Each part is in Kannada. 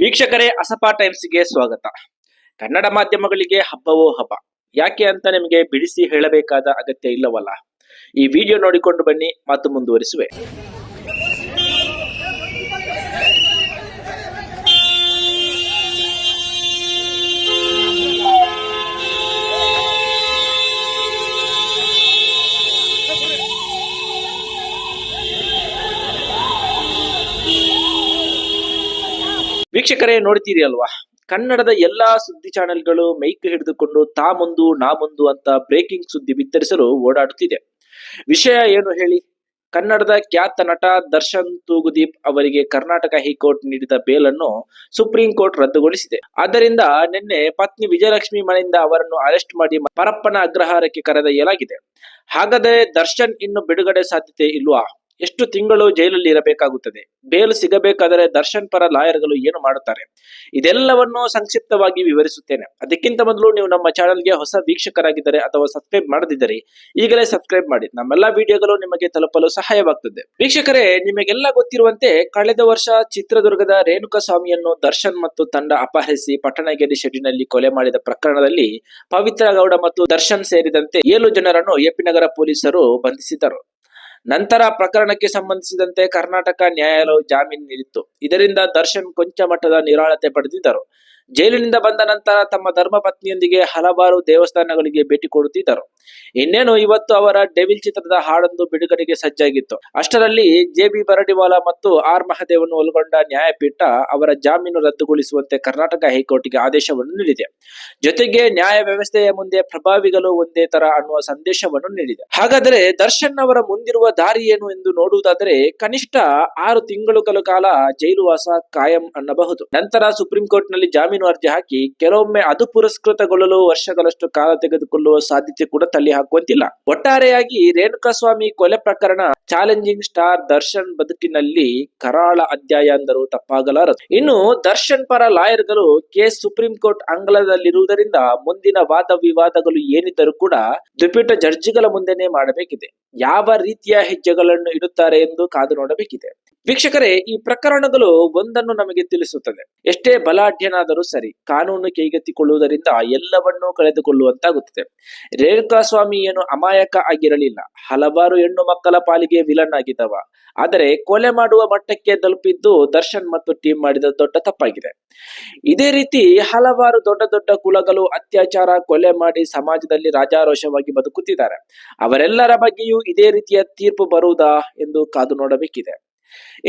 ವೀಕ್ಷಕರೇ, ಅಸಪಾ ಟೈಮ್ಸ್ಗೆ ಸ್ವಾಗತ. ಕನ್ನಡ ಮಾಧ್ಯಮಗಳಿಗೆ ಹಬ್ಬವೋ ಹಬ್ಬ. ಯಾಕೆ ಅಂತ ನಿಮಗೆ ಬಿಡಿಸಿ ಹೇಳಬೇಕಾದ ಅಗತ್ಯ ಇಲ್ಲವಲ್ಲ? ಈ ವಿಡಿಯೋ ನೋಡಿಕೊಂಡು ಬನ್ನಿ, ಮಾತು ಮುಂದುವರಿಸುವೆ. ವೀಕ್ಷಕರೇ ನೋಡ್ತೀರಿ ಅಲ್ವಾ ಕನ್ನಡದ ಎಲ್ಲಾ ಸುದ್ದಿ ಚಾನೆಲ್ಗಳು ಮೈಕ್ ಹಿಡಿದುಕೊಂಡು ತಾ ಮುಂದು, ನಾ ಮುಂದು ಅಂತ ಬ್ರೇಕಿಂಗ್ ಸುದ್ದಿ ಬಿತ್ತರಿಸಲು ಓಡಾಡುತ್ತಿದೆ. ವಿಷಯ ಏನು ಹೇಳಿ? ಕನ್ನಡದ ಖ್ಯಾತ ನಟ ದರ್ಶನ್ ತೂಗುದೀಪ್ ಅವರಿಗೆ ಕರ್ನಾಟಕ ಹೈಕೋರ್ಟ್ ನೀಡಿದ ಬೇಲನ್ನು ಸುಪ್ರೀಂ ಕೋರ್ಟ್ ರದ್ದುಗೊಳಿಸಿದೆ. ಆದ್ದರಿಂದ ನಿನ್ನೆ ಪತ್ನಿ ವಿಜಯಲಕ್ಷ್ಮಿ ಮನೆಯಿಂದ ಅವರನ್ನು ಅರೆಸ್ಟ್ ಮಾಡಿ ಪರಪ್ಪನ ಅಗ್ರಹಾರಕ್ಕೆ ಕರೆದೊಯ್ಯಲಾಗಿದೆ. ಹಾಗಾದರೆ ದರ್ಶನ್ ಇನ್ನು ಬಿಡುಗಡೆ ಸಾಧ್ಯತೆ ಇಲ್ವಾ? ಎಷ್ಟು ತಿಂಗಳು ಜೈಲಲ್ಲಿ ಇರಬೇಕಾಗುತ್ತದೆ? ಬೇಲ್ ಸಿಗಬೇಕಾದರೆ ದರ್ಶನ್ ಪರ ಲಾಯರ್ಗಳು ಏನು ಮಾಡುತ್ತಾರೆ? ಇದೆಲ್ಲವನ್ನು ಸಂಕ್ಷಿಪ್ತವಾಗಿ ವಿವರಿಸುತ್ತೇನೆ. ಅದಕ್ಕಿಂತ ಮೊದಲು ನೀವು ನಮ್ಮ ಚಾನೆಲ್ಗೆ ಹೊಸ ವೀಕ್ಷಕರಾಗಿದ್ದರೆ ಅಥವಾ ಸಬ್ಸ್ಕ್ರೈಬ್ ಮಾಡದಿದ್ದರೆ ಈಗಲೇ ಸಬ್ಸ್ಕ್ರೈಬ್ ಮಾಡಿ. ನಮ್ಮೆಲ್ಲಾ ವಿಡಿಯೋಗಳು ನಿಮಗೆ ತಲುಪಲು ಸಹಾಯವಾಗುತ್ತದೆ ವೀಕ್ಷಕರೇ, ನಿಮಗೆಲ್ಲ ಗೊತ್ತಿರುವಂತೆ ಕಳೆದ ವರ್ಷ ಚಿತ್ರದುರ್ಗದ ರೇಣುಕಾ ಸ್ವಾಮಿಯನ್ನು ದರ್ಶನ್ ಮತ್ತು ತಂಡ ಅಪಹರಿಸಿ ಪಟ್ಟಣಗೆರೆ ಶೆಡ್ನಲ್ಲಿ ಕೊಲೆ ಮಾಡಿದ ಪ್ರಕರಣದಲ್ಲಿ ಪವಿತ್ರ ಗೌಡ ಮತ್ತು ದರ್ಶನ್ ಸೇರಿದಂತೆ ಏಳು ಜನರನ್ನು ಎಪಿನಗರ ಪೊಲೀಸರು ಬಂಧಿಸಿದರು ನಂತರ ಪ್ರಕರಣಕ್ಕೆ ಸಂಬಂಧಿಸಿದಂತೆ ಕರ್ನಾಟಕ ನ್ಯಾಯಾಲಯವು ಜಾಮೀನು ನೀಡಿತ್ತು. ಇದರಿಂದ ದರ್ಶನ್ ಕೊಂಚ ಮಟ್ಟದ ನಿರಾಳತೆ ಪಡೆದಿದ್ದರು. ಜೈಲಿನಿಂದ ಬಂದ ನಂತರ ತಮ್ಮ ಧರ್ಮ ಪತ್ನಿಯೊಂದಿಗೆ ಹಲವಾರು ದೇವಸ್ಥಾನಗಳಿಗೆ ಭೇಟಿ ಕೊಡುತ್ತಿದ್ದರು. ಇನ್ನೇನು, ಇವತ್ತು ಅವರ ಡೆವಿಲ್ ಚಿತ್ರದ ಹಾಡೊಂದು ಬಿಡುಗಡೆಗೆ ಸಜ್ಜಾಗಿತ್ತು. ಅಷ್ಟರಲ್ಲಿ ಜೆ ಬಿ ಬರಡಿವಾಲ ಮತ್ತು ಆರ್ ಮಹದೇವನ್ನು ಒಳಗೊಂಡ ನ್ಯಾಯಪೀಠ ಅವರ ಜಾಮೀನು ರದ್ದುಗೊಳಿಸುವಂತೆ ಕರ್ನಾಟಕ ಹೈಕೋರ್ಟ್ಗೆ ಆದೇಶವನ್ನು ನೀಡಿದೆ. ಜೊತೆಗೆ ನ್ಯಾಯ ವ್ಯವಸ್ಥೆಯ ಮುಂದೆ ಪ್ರಭಾವಿಗಳು ಒಂದೇ ತರ ಅನ್ನುವ ಸಂದೇಶವನ್ನು ನೀಡಿದೆ. ಹಾಗಾದರೆ ದರ್ಶನ್ ಅವರ ಮುಂದಿರುವ ದಾರಿ ಏನು ಎಂದು ನೋಡುವುದಾದರೆ ಕನಿಷ್ಠ ಆರು ತಿಂಗಳುಗಳ ಕಾಲ ಜೈಲುವಾಸ ಕಾಯಂ ಅನ್ನಬಹುದು. ನಂತರ ಸುಪ್ರೀಂ ಕೋರ್ಟ್ನಲ್ಲಿ ಜಾಮೀನು ಅರ್ಜಿ ಹಾಕಿ ಕೆಲವೊಮ್ಮೆ ಅದು ಪುರಸ್ಕೃತಗೊಳ್ಳಲು ವರ್ಷಗಳಷ್ಟು ಕಾಲ ತೆಗೆದುಕೊಳ್ಳುವ ಸಾಧ್ಯತೆ ಕೂಡ ತಳ್ಳಿ ಹಾಕುವಂತಿಲ್ಲ. ಒಟ್ಟಾರೆಯಾಗಿ ರೇಣುಕಾಸ್ವಾಮಿ ಕೊಲೆ ಪ್ರಕರಣ ಚಾಲೆಂಜಿಂಗ್ ಸ್ಟಾರ್ ದರ್ಶನ್ ಬದುಕಿನಲ್ಲಿ ಕರಾಳ ಅಧ್ಯಾಯ ಅಂದರೂ ತಪ್ಪಾಗಲಾರದು. ಇನ್ನು ದರ್ಶನ್ ಪರ ಲಾಯರ್ಗಳು ಕೇಸ್ ಸುಪ್ರೀಂ ಕೋರ್ಟ್ ಅಂಗಳದಲ್ಲಿರುವುದರಿಂದ ಮುಂದಿನ ವಾದ ವಿವಾದಗಳು ಏನಿದ್ದರೂ ಕೂಡ ದ್ವಿಪೀಠ ಜಡ್ಜಿಗಳ ಮುಂದೆನೆ ಮಾಡಬೇಕಿದೆ. ಯಾವ ರೀತಿಯ ಹೆಜ್ಜೆಗಳನ್ನು ಇಡುತ್ತಾರೆ ಎಂದು ಕಾದು ನೋಡಬೇಕಿದೆ. ವೀಕ್ಷಕರೇ, ಈ ಪ್ರಕರಣಗಳು ಒಂದನ್ನು ನಮಗೆ ತಿಳಿಸುತ್ತದೆ. ಎಷ್ಟೇ ಬಲಾಢ್ಯನಾದರೂ ಸರಿ, ಕಾನೂನು ಕೈಗೆತ್ತಿಕೊಳ್ಳುವುದರಿಂದ ಎಲ್ಲವನ್ನೂ ಕಳೆದುಕೊಳ್ಳುವಂತಾಗುತ್ತದೆ. ರೇಣುಕಾಸ್ವಾಮಿ ಏನು ಅಮಾಯಕ ಆಗಿರಲಿಲ್ಲ. ಹಲವಾರು ಹೆಣ್ಣು ಮಕ್ಕಳ ಪಾಲಿಗೆ ವಿಲನ್ ಆಗಿದ್ದವ. ಆದರೆ ಕೊಲೆ ಮಾಡುವ ಮಟ್ಟಕ್ಕೆ ತಲುಪಿದ್ದು ದರ್ಶನ್ ಮತ್ತು ಟೀಮ್ ಮಾಡಿದ ದೊಡ್ಡ ತಪ್ಪಾಗಿದೆ. ಇದೇ ರೀತಿ ಹಲವಾರು ದೊಡ್ಡ ದೊಡ್ಡ ಕುಲಗಳು ಅತ್ಯಾಚಾರ, ಕೊಲೆ ಮಾಡಿ ಸಮಾಜದಲ್ಲಿ ರಾಜಾರೋಷವಾಗಿ ಬದುಕುತ್ತಿದ್ದಾರೆ. ಅವರೆಲ್ಲರ ಬಗ್ಗೆಯೂ ಇದೇ ರೀತಿಯ ತೀರ್ಪು ಬರುವುದಾ ಎಂದು ಕಾದು ನೋಡಬೇಕಿದೆ.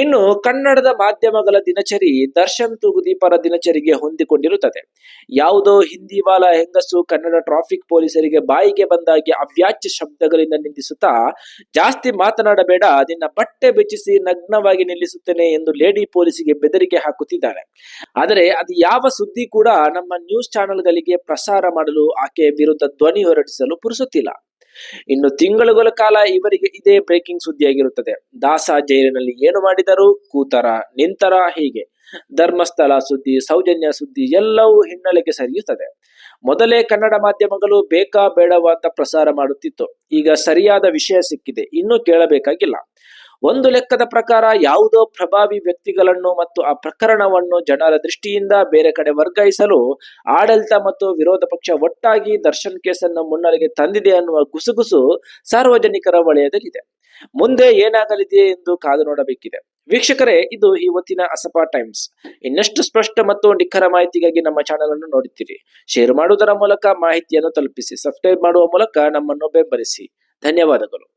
ಇನ್ನು ಕನ್ನಡದ ಮಾಧ್ಯಮಗಳ ದಿನಚರಿ ದರ್ಶನ್ ತೂಗುದೀಪರ ದಿನಚರಿಗೆ ಹೊಂದಿಕೊಂಡಿರುತ್ತದೆ. ಯಾವುದೋ ಹಿಂದಿವಾಲ ಹೆಂಗಸು ಕನ್ನಡ ಟ್ರಾಫಿಕ್ ಪೊಲೀಸರಿಗೆ ಬಾಯಿಗೆ ಬಂದಾಗಿ ಅವ್ಯಾಚ್ಯ ಶಬ್ದಗಳಿಂದ ನಿಂದಿಸುತ್ತಾ ಜಾಸ್ತಿ ಮಾತನಾಡಬೇಡ, ನಿನ್ನ ಬಟ್ಟೆ ಬೆಚ್ಚಿಸಿ ನಗ್ನವಾಗಿ ನಿಲ್ಲಿಸುತ್ತೇನೆ ಎಂದು ಲೇಡಿ ಪೊಲೀಸಿಗೆ ಬೆದರಿಕೆ ಹಾಕುತ್ತಿದ್ದಾರೆ. ಆದರೆ ಅದು ಯಾವ ಸುದ್ದಿ ಕೂಡ ನಮ್ಮ ನ್ಯೂಸ್ ಚಾನೆಲ್ಗಳಿಗೆ ಪ್ರಸಾರ ಮಾಡಲು ಆಕೆ ವಿರುದ್ಧ ಧ್ವನಿ ಹೊರಡಿಸಲು ಪುರುಸುತ್ತಿಲ್ಲ. ಇನ್ನು ತಿಂಗಳುಗಳ ಕಾಲ ಇವರಿಗೆ ಇದೇ ಬ್ರೇಕಿಂಗ್ ಸುದ್ದಿಯಾಗಿರುತ್ತದೆ. ದಾಸ ಜೈಲಿನಲ್ಲಿ ಏನು ಮಾಡಿದರು? ಕೂತರ, ನಿಂತರ ಹೀಗೆ. ಧರ್ಮಸ್ಥಳ ಸುದ್ದಿ, ಸೌಜನ್ಯ ಸುದ್ದಿ ಎಲ್ಲವೂ ಹಿನ್ನೆಲೆಗೆ ಸರಿಯುತ್ತದೆ. ಮೊದಲೇ ಕನ್ನಡ ಮಾಧ್ಯಮಗಳು ಬೇಕಾ ಬೇಡವಾ ಅಂತ ಪ್ರಸಾರ ಮಾಡುತ್ತಿತ್ತು. ಈಗ ಸರಿಯಾದ ವಿಷಯ ಸಿಕ್ಕಿದೆ. ಇನ್ನು ಕೇಳಬೇಕಾಗಿಲ್ಲ. ಒಂದು ಲೆಕ್ಕದ ಪ್ರಕಾರ ಯಾವುದೋ ಪ್ರಭಾವಿ ವ್ಯಕ್ತಿಗಳನ್ನು ಮತ್ತು ಆ ಪ್ರಕರಣವನ್ನು ಜನರ ದೃಷ್ಟಿಯಿಂದ ಬೇರೆ ಕಡೆ ವರ್ಗಾಯಿಸಲು ಆಡಳಿತ ಮತ್ತು ವಿರೋಧ ಪಕ್ಷ ಒಟ್ಟಾಗಿ ದರ್ಶನ್ ಕೇಸನ್ನು ಮುನ್ನಡೆಗೆ ತಂದಿದೆ ಅನ್ನುವ ಗುಸುಗುಸು ಸಾರ್ವಜನಿಕರ ವಲಯದಲ್ಲಿದೆ. ಮುಂದೆ ಏನಾಗಲಿದೆ ಎಂದು ಕಾದು ನೋಡಬೇಕಿದೆ. ವೀಕ್ಷಕರೇ, ಇದು ಇವತ್ತಿನ ಅಸಪಾ ಟೈಮ್ಸ್. ಇನ್ನಷ್ಟು ಸ್ಪಷ್ಟ ಮತ್ತು ನಿಖರ ಮಾಹಿತಿಗಾಗಿ ನಮ್ಮ ಚಾನೆಲ್ ಅನ್ನು ನೋಡುತ್ತೀರಿ ಶೇರ್ ಮಾಡುವುದರ ಮೂಲಕ ಮಾಹಿತಿಯನ್ನು ತಲುಪಿಸಿ, ಸಬ್ಸ್ಕ್ರೈಬ್ ಮಾಡುವ ಮೂಲಕ ನಮ್ಮನ್ನು ಬೆಂಬಲಿಸಿ. ಧನ್ಯವಾದಗಳು.